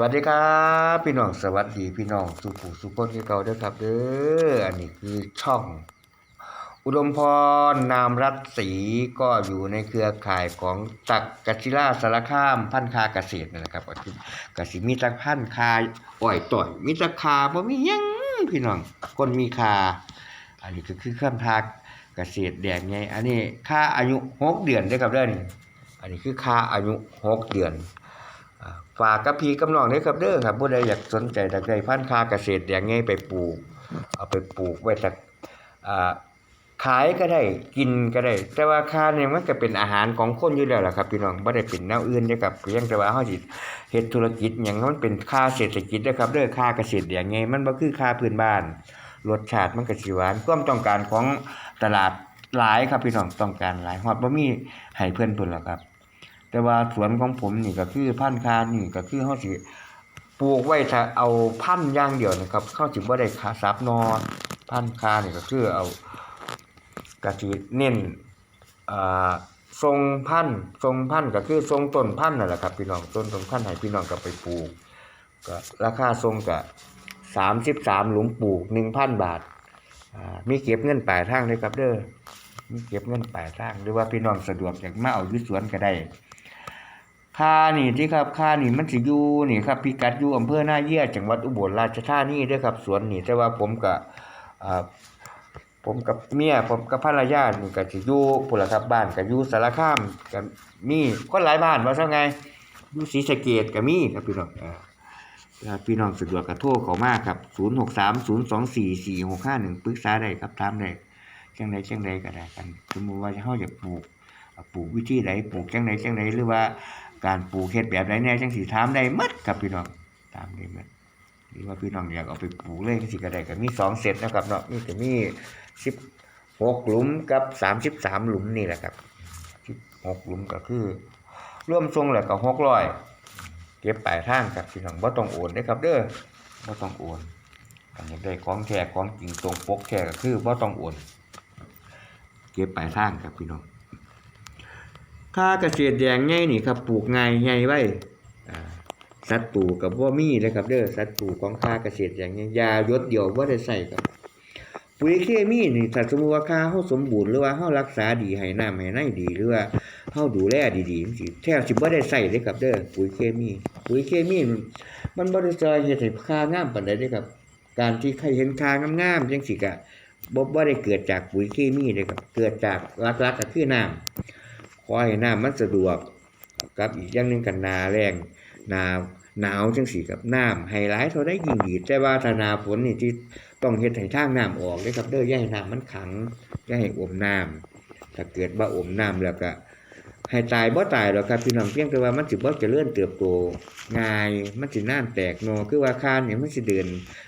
วัสดีครับพี่น้องสวัสดีพี่น้องสุขุสุขคนที่เก่าด้อครับเด้ออันนี้คือช่อง อุดมพรนามรัตศรีก็อยู่ในเครือข่ายของจักรกศิลาสารคามพันคาเกษตรนั่นแหละครับก็คือกสิมีจักพันคาอ้อยต่อยมีจักคาบ่มียังพี่น้องคนมีคา อันนี้ก็คือเครื่องทาเกษตรแดงไงอันนี้ค่าอายุหกเดือนเด้ครับเด้อนี่อันนี้คือค่าอายุหกเดือน ฝากกับพี่กับน้องเด้อครับเด้อครับผู้ใดอยากสนใจอยากได้พันธุ์คาเกษตรอย่างไงไปปลูก เอาไปปลูกไว้สักอ่าขายก็ได้กินก็ได้ แต่ว่าคาเนี่ยมันก็เป็นอาหารของคนอยู่แล้วล่ะครับพี่น้องบ่ได้เป็นแนวอื่นเด้อครับเพียงแต่ว่าเฮาสิเฮ็ดธุรกิจหยังมันเป็นค่าเศรษฐกิจเด้อครับเด้อค่าเกษตรอย่างไงมันบ่คือค่าพื้นบ้านรสชาติมันก็สิหวานความต้องการของตลาดหลายครับพี่น้องต้องการหลายฮอดบ่มีให้เพิ่อนพุ่นหรอกครับ แต่ว่าสวนของผมนี่ก็คือพันธุ์คานี่ก็คือเฮาสิปลูกไว้ถ้าเอาพันธุ์อย่างเดียวนะครับเฮาสิบ่ได้ขาซับนอพันธุ์คานี่ก็คือเอาก็สิเน้นอ่าทรงพันธุ์ทรงพันธุ์ก็คือทรงต้นพันธุ์นั่นแหละครับพี่น้องต้นต้นพันธุ์ให้พี่น้องก็ไปปลูกก็ราคาทรงก็33หลุมปลูก1,000บาทอ่ามีเก็บเงินปลายทางเลยครับเด้อมีเก็บเงินปลายทางหรือว่าพี่น้องสะดวกอยากมาเอายู่สวนก็ได้ ค่านี่ที่ครับค่านี่มันสิอยู่นี่ครับพิกัดอยู่อำเภอหน้าเยี่ยจังหวัดอุบลราชธานีด้อครับสวนนี่แต่ว่าผมก็อ่าผมกับเมียผมกับภรรยานี่ก็สิอยู่พุ่นละครับบ้านก็อยู่สารคามก็มีคนหลายบ้านว่าซะไงอยู่ศรีสะเกษก็มีครับพี่น้องอ่าพี่น้องสะดวกก็โทรเขามากครับ 0630244651ปรึกษาได้ครับถามได้จังใดจังใดก็ได้กันสมมุติว่าเฮาอยากปลูกปลูกวิธีใดปลูกจังใดจังใดหรือว่า การปลูกเฮ็ดแบบใดแน่จังสิถามได้หมดครับพี่น้องถามได้หมดหรือว่าพี่น้องอยากเอาไปปลูกเลยจังสิก็ได้ก็มีสองเซตนะครับเนาะมีก็มี16หลุมกับ33หลุมนี่แหละครับ16หลุมก็คือร่วมทรงแล้วก็600เก็บปลายทางครับพี่น้องบ่ต้องโอนเด้ครับเด้อบ่ต้องโอนอันนี้ได้ของแท้ของจริงตรงปกแท้ก็คือบ่ต้องโอนเก็บปลายทางครับพี่น้อง ค่าเกษตรแดงใหญ่นี่ครับปลูกง่ายใหญ่ไว้สัตว์ปลูกกับบ่ามีเลยครับเด้อสัตว์ปลูกของค่าเกษตรแดงใหญ่ยายดเดียวบ่ได้ใส่ครับปุ๋ยเคมีนี่ถ้าสมมติว่าค่าเฮาสมบูรณ์หรือว่าเฮารักษาดีให้น้ำให้ในดีหรือว่าเฮาดูแลดีๆจังซี่แทบสิบ่ได้ใส่เลยครับเด้อปุ๋ยเคมี ปุ๋ยเคมี มันบ่ได้ช่วยเฮ็ดให้ค่างามปานใดเด้อครับ การที่ใครเห็นค่างามๆจังซี่ก็บ่บ่ได้เกิดจากปุ๋ยเคมีเด้อครับ เกิดจากหลักๆก็คือน้ำ ขอให้น้ำมันสะดวกกับอีกอย่างหนึ่งกันนาแรงนาหนาวจังสีกับน้ำให้หลายเท่าได้ยิ่งดีแต่ว่าถ้านาฝนนี่ที่ต้องเฮ็ดให้ทางน้ำออกเด้ครับเด้ออย่าให้น้ำมันขังอย่าให้อมน้ำถ้าเกิดว่าอมน้ำแล้วก็ให้ตายบ่ตายหรอกครับพี่น้องเพียงแต่ว่ามันสิบ่เจริญเติบโตง่ายมันสิน่านแตกนอคือว่าคานเนี่ยมันสิเดิน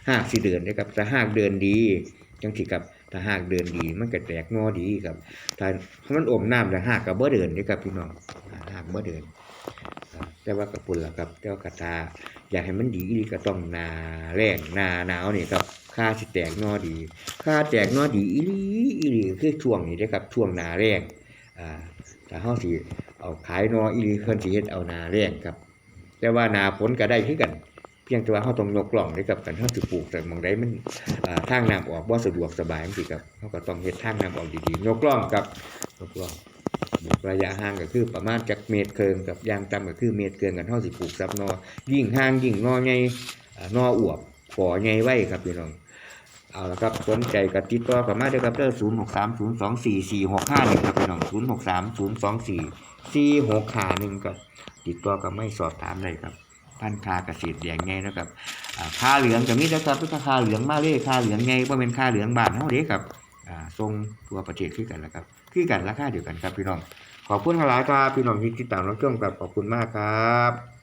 หากสิเดินเด้ครับถ้าหากเดินดีจังสิครับ ถ้าหากเดินดีมันก็แตกหนอดีครับถ้ามันอมน้ำแล้วหากก็บ่เดินเด้ครับพี่น้องหากบ่อเดินแต่ว่ากับปุ่นล่ะครับแต่ว่ากระตาอยากให้มันดีอีก็ต้องนาแรงนาหนาวนี่ครับค่าสิแตกหนอดีค่าแตกหนอดีอีลีอีลีคือช่วงนี้เด้ครับช่วงนาแรงอ่าถ้าเฮาสิเอาขายนออีลีเพิ่นสิเฮ็ดเอานาแรงครับ แต่ว่านาฝนก็ได้คือกัน เพียงแต่ว่าเฮาต้องยกกล่องเด้ครับกันเฮาสิปลูกแต่หม่องใดมันอ่าทางน้ำออกบ่าสะดวกสบายจังซี่ครับเฮาก็ต้องเฮ็ดทางน้ำออกดีๆยกกล่องครับยกกล่องระยะห่างก็คือประมาณจักเมตรเคิงกับยางต่ำก็คือเมตรเกินกันเฮาสิปลูกซับนอ ยิ่งห่างยิ่งนอใหญ่อ่านออวบขอใหญ่ไว้ครับพี่น้องเอาละครับสนใจก็ติดต่อเข้ามาเด้อครับเด้อ0630244651ครับพี่น้อง0630244651ครับติดต่อก็ไม่สอบถามได้ครับ พันคาเกษตรแดงไงนะครับอ่าคาเหลืองก็มีนะครับคือคาเหลืองมาเลยคาเหลืองไงบ่แม่นคาเหลืองบ้านเฮาเด้ครับทรงตัวประเทศคือกันแหละครับขึ้นกันราคาเดียวกันครับพี่น้องขอบคุณหลายครับพี่น้องที่ติดตามรับชมครับขอบคุณมากครับ